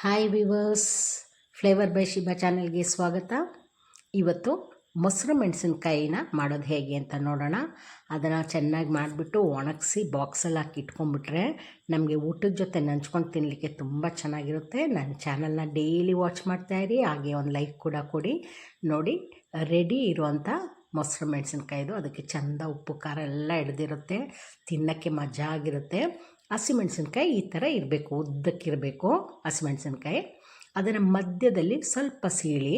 Hi viewers flavour by Shiba ಚಾನಲ್ಗೆ ಸ್ವಾಗತ. ಇವತ್ತು ಮೊಸರು ಮೆಣಸಿನ್ಕಾಯಿನ ಮಾಡೋದು ಹೇಗೆ ಅಂತ ನೋಡೋಣ. ಅದನ್ನು ಚೆನ್ನಾಗಿ ಮಾಡಿಬಿಟ್ಟು ಒಣಗಿಸಿ ಬಾಕ್ಸಲ್ಲಿ ಹಾಕಿ ಇಟ್ಕೊಂಡ್ಬಿಟ್ರೆ ನಮಗೆ ಊಟದ ಜೊತೆ ನಂಚ್ಕೊಂಡು ತಿನ್ನಲಿಕ್ಕೆ ತುಂಬ ಚೆನ್ನಾಗಿರುತ್ತೆ. ನನ್ನ ಚಾನಲ್ನ ಡೈಲಿ ವಾಚ್ ಮಾಡ್ತಾಯಿರಿ ಹಾಗೆ ಒಂದು ಲೈಕ್ ಕೂಡ ಕೊಡಿ. ನೋಡಿ ರೆಡಿ ಇರುವಂಥ ಮೊಸರು ಮೆಣಸಿನ್ಕಾಯಿದು. ಅದಕ್ಕೆ ಚೆಂದ ಉಪ್ಪು, ಖಾರ ಎಲ್ಲ ಹಿಡ್ದಿರುತ್ತೆ. ತಿನ್ನೋಕ್ಕೆ ಮಜಾ ಆಗಿರುತ್ತೆ. ಹಸಿಮೆಣ್ಸಿನ್ಕಾಯಿ ಈ ಥರ ಇರಬೇಕು, ಉದ್ದಕ್ಕಿರಬೇಕು ಹಸಿಮೆಣಸಿನ್ಕಾಯಿ. ಅದರ ಮಧ್ಯದಲ್ಲಿ ಸ್ವಲ್ಪ ಸೀಳಿ,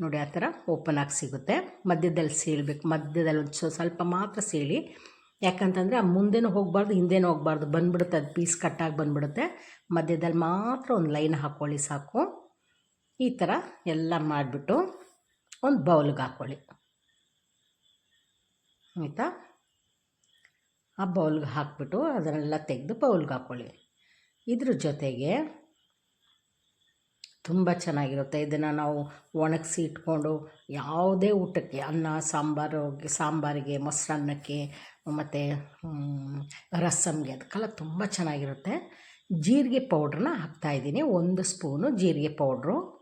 ನೋಡಿ ಆ ಥರ ಓಪನ್ ಆಗಿ ಸಿಗುತ್ತೆ. ಮಧ್ಯದಲ್ಲಿ ಸೀಳಬೇಕು, ಮಧ್ಯದಲ್ಲಿ ಒಂದು ಸ್ವಲ್ಪ ಮಾತ್ರ ಸೀಳಿ. ಯಾಕಂತಂದರೆ ಆ ಮುಂದೆನೂ ಹೋಗಬಾರ್ದು, ಹಿಂದೆನೂ ಹೋಗಬಾರ್ದು. ಬಂದ್ಬಿಡುತ್ತೆ ಅದು ಪೀಸ್ ಕಟ್ಟಾಗಿ ಬಂದ್ಬಿಡುತ್ತೆ. ಮಧ್ಯದಲ್ಲಿ ಮಾತ್ರ ಒಂದು ಲೈನ್ ಹಾಕ್ಕೊಳ್ಳಿ ಸಾಕು. ಈ ಥರ ಎಲ್ಲ ಮಾಡಿಬಿಟ್ಟು ಒಂದು ಬೌಲ್ಗೆ ಹಾಕ್ಕೊಳ್ಳಿ ಆಯಿತಾ? ಆ ಬೌಲ್ಗೆ ಹಾಕ್ಬಿಟ್ಟು ಅದನ್ನೆಲ್ಲ ತೆಗೆದು ಬೌಲ್ಗೆ ಹಾಕ್ಕೊಳ್ಳಿ. ಇದ್ರ ಜೊತೆಗೆ ತುಂಬ ಚೆನ್ನಾಗಿರುತ್ತೆ. ಇದನ್ನು ನಾವು ಒಣಗಿಸಿ ಇಟ್ಕೊಂಡು ಯಾವುದೇ ಊಟಕ್ಕೆ ಅನ್ನ, ಸಾಂಬಾರು, ಸಾಂಬಾರಿಗೆ, ಮೊಸರನ್ನಕ್ಕೆ, ಮತ್ತು ರಸಮ್ಗೆ ಅದಕ್ಕೆಲ್ಲ ತುಂಬ ಚೆನ್ನಾಗಿರುತ್ತೆ. ಜೀರಿಗೆ ಪೌಡ್ರನ್ನ ಹಾಕ್ತಾಯಿದ್ದೀನಿ ಒಂದು ಸ್ಪೂನು ಜೀರಿಗೆ ಪೌಡ್ರು.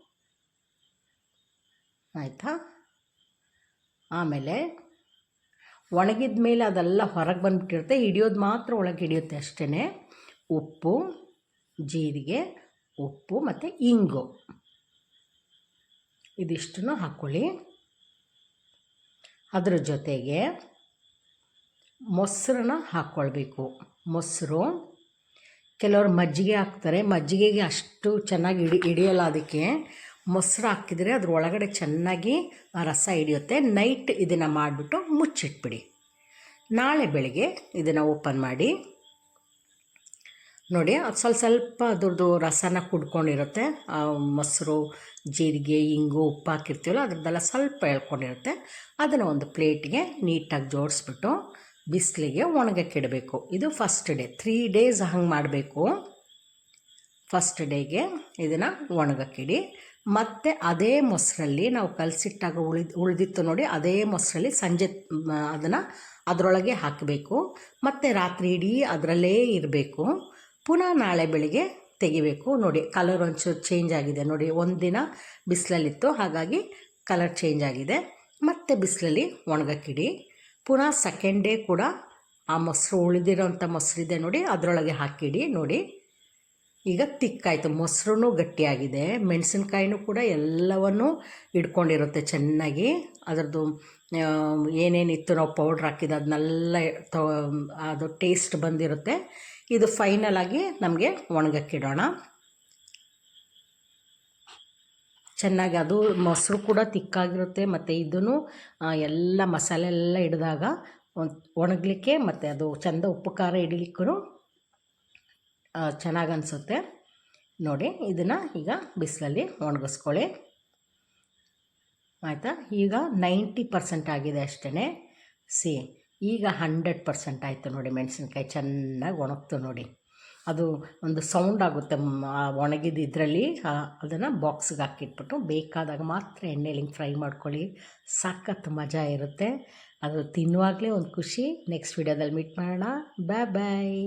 ಆಯಿತಾ? ಆಮೇಲೆ ಒಣಗಿದ ಮೇಲೆ ಅದೆಲ್ಲ ಹೊರಗೆ ಬಂದುಬಿಟ್ಟಿರುತ್ತೆ. ಹಿಡಿಯೋದು ಮಾತ್ರ ಒಳಗೆ ಹಿಡಿಯುತ್ತೆ ಅಷ್ಟೇ ಉಪ್ಪು, ಜೀರಿಗೆ, ಉಪ್ಪು ಮತ್ತು ಇಂಗು. ಇದಿಷ್ಟನ್ನು ಹಾಕ್ಕೊಳ್ಳಿ ಅದರ ಜೊತೆಗೆ ಮೊಸರನ್ನ ಹಾಕ್ಕೊಳ್ಬೇಕು ಮೊಸರು ಕೆಲವರು ಮಜ್ಜಿಗೆ ಹಾಕ್ತಾರೆ. ಮಜ್ಜಿಗೆಗೆ ಅಷ್ಟು ಚೆನ್ನಾಗಿ ಹಿಡಿ ಹಿಡಿಯಲ್ಲ ಅದಕ್ಕೆ. ಮೊಸರು ಹಾಕಿದರೆ ಅದ್ರ ಒಳಗಡೆ ಚೆನ್ನಾಗಿ ರಸ ಹಿಡಿಯುತ್ತೆ. ನೈಟ್ ಇದನ್ನು ಮಾಡಿಬಿಟ್ಟು ಮುಚ್ಚಿಟ್ಬಿಡಿ. ನಾಳೆ ಬೆಳಗ್ಗೆ ಇದನ್ನು ಓಪನ್ ಮಾಡಿ. ನೋಡಿ, ಅದು ಸ್ವಲ್ಪ ಸ್ವಲ್ಪ ಅದ್ರದ್ದು ರಸನ ಕುಡ್ಕೊಂಡಿರುತ್ತೆ. ಮೊಸರು, ಜೀರಿಗೆ, ಇಂಗು, ಉಪ್ಪು ಹಾಕಿರ್ತೀವಲ್ಲ, ಅದ್ರದ್ದೆಲ್ಲ ಸ್ವಲ್ಪ ಎಳ್ಕೊಂಡಿರುತ್ತೆ. ಅದನ್ನು ಒಂದು ಪ್ಲೇಟಿಗೆ ನೀಟಾಗಿ ಜೋಡಿಸ್ಬಿಟ್ಟು ಬಿಸಿಲಿಗೆ ಒಣಗಕ್ಕಿಡಬೇಕು ಇದು ಫಸ್ಟ್ ಡೇ ತ್ರೀ ಡೇಸ್ ಹಂಗೆ ಮಾಡಬೇಕು. ಫಸ್ಟ್ ಡೇಗೆ ಇದನ್ನು ಒಣಗಕ್ಕಿಡಿ ಮತ್ತು ಅದೇ ಮೊಸರಲ್ಲಿ ನಾವು ಕಲಸಿಟ್ಟಾಗ ಉಳಿದು ಉಳಿದಿತ್ತು ನೋಡಿ, ಅದೇ ಮೊಸರಲ್ಲಿ ಸಂಜೆ ಅದನ್ನು ಅದರೊಳಗೆ ಹಾಕಬೇಕು. ಮತ್ತು ರಾತ್ರಿ ಇಡೀ ಅದರಲ್ಲೇ ಇರಬೇಕು. ಪುನಃ ನಾಳೆ ಬೆಳಿಗ್ಗೆ ತೆಗಿಬೇಕು. ನೋಡಿ ಕಲರ್ ಒಂಚೂರು ಚೇಂಜ್ ಆಗಿದೆ. ನೋಡಿ, ಒಂದಿನ ದಿನ ಬಿಸಿಲಲ್ಲಿತ್ತು. ಹಾಗಾಗಿ ಕಲರ್ ಚೇಂಜ್ ಆಗಿದೆ. ಮತ್ತು ಬಿಸಿಲಲ್ಲಿ ಒಣಗಕ್ಕಿಡಿ. ಪುನಃ ಸೆಕೆಂಡ್ ಡೇ ಕೂಡ ಆ ಮೊಸರು ಉಳಿದಿರೋಂಥ ಮೊಸರಿದೆ ನೋಡಿ, ಅದರೊಳಗೆ ಹಾಕಿಡಿ. ನೋಡಿ ಈಗ ತಿಕ್ಕಾಯಿತು. ಮೊಸರು ಗಟ್ಟಿಯಾಗಿದೆ. ಮೆಣಸಿನ್ಕಾಯಿನೂ ಕೂಡ ಎಲ್ಲವನ್ನು ಇಟ್ಕೊಂಡಿರುತ್ತೆ ಚೆನ್ನಾಗಿ. ಅದರದ್ದು ಏನೇನಿತ್ತು ನಾವು ಪೌಡ್ರ್ ಹಾಕಿದ್ದು ಅದನ್ನೆಲ್ಲ ತೊ, ಅದು ಟೇಸ್ಟ್ ಬಂದಿರುತ್ತೆ. ಇದು ಫೈನಲ್ ಆಗಿ ನಮಗೆ ಒಣಗಕ್ಕಿಡೋಣ. ಚೆನ್ನಾಗಿ ಅದು ಮೊಸರು ಕೂಡ ತಿಕ್ಕಾಗಿರುತ್ತೆ. ಮತ್ತು ಇದನ್ನು ಎಲ್ಲ ಮಸಾಲೆ ಎಲ್ಲ ಹಿಡಿದಾಗ ಒಣಗಲಿಕ್ಕೆ ಮತ್ತು ಅದು ಚೆಂದ ಉಪ್ಪು ಖಾರ ಹಿಡಿಲಿಕ್ಕೂ ಚೆನ್ನಾಗಿ ಅನಿಸುತ್ತೆ. ನೋಡಿ, ಇದನ್ನು ಈಗ ಬಿಸಿಲಲ್ಲಿ ಒಣಗಿಸ್ಕೊಳ್ಳಿ. ಆಯಿತಾ? ಈಗ ನೈಂಟಿ ಪರ್ಸೆಂಟ್ ಆಗಿದೆ ಅಷ್ಟೇ ಸಿ, ಈಗ ಹಂಡ್ರೆಡ್ ಪರ್ಸೆಂಟ್ ಆಯಿತು ನೋಡಿ ಮೆಣಸಿನ್ಕಾಯಿ, ಚೆನ್ನಾಗಿ ಒಣಗ್ತು ನೋಡಿ. ಅದು ಒಂದು ಸೌಂಡ್ ಆಗುತ್ತೆ ಒಣಗಿದ ಇದರಲ್ಲಿ ಅದನ್ನು ಬಾಕ್ಸ್ಗೆ ಹಾಕಿಟ್ಬಿಟ್ಟು ಬೇಕಾದಾಗ ಮಾತ್ರ ಎಣ್ಣೆಲಿ ಫ್ರೈ ಮಾಡ್ಕೊಳ್ಳಿ. ಸಖತ್ ಮಜಾ ಇರುತ್ತೆ. ಅದು ತಿನ್ನುವಾಗಲೇ ಒಂದು ಖುಷಿ. ನೆಕ್ಸ್ಟ್ ವೀಡಿಯೋದಲ್ಲಿ ಮೀಟ್ ಮಾಡೋಣ. ಬಾಯ್ ಬಾಯ್.